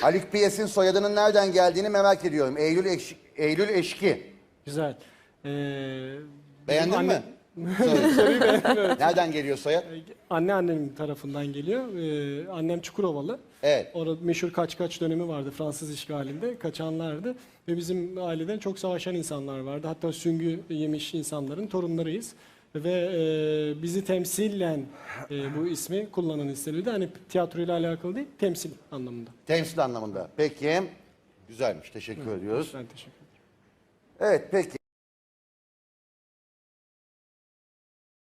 Haluk Piyes'in soyadının nereden geldiğini merak ediyorum. Eylül, Eş- Eylül Eşki. Güzel. Ee, Beğendin mi? anne-. Soruyu beğendim. Nereden geliyor soyad? Anne annemin tarafından geliyor. Ee, annem Çukurovalı. Evet. Orada meşhur kaç kaç dönemi vardı Fransız işgalinde. Kaçanlardı. Ve bizim aileden çok savaşan insanlar vardı. Hatta süngü yemiş insanların torunlarıyız. Ve e, bizi temsilen e, bu ismi kullanan istenildi. Hani tiyatroyla alakalı değil, temsil anlamında. Temsil anlamında. Peki. Güzelmiş. Teşekkür ediyoruz. Ben teşekkür ederim. Evet peki.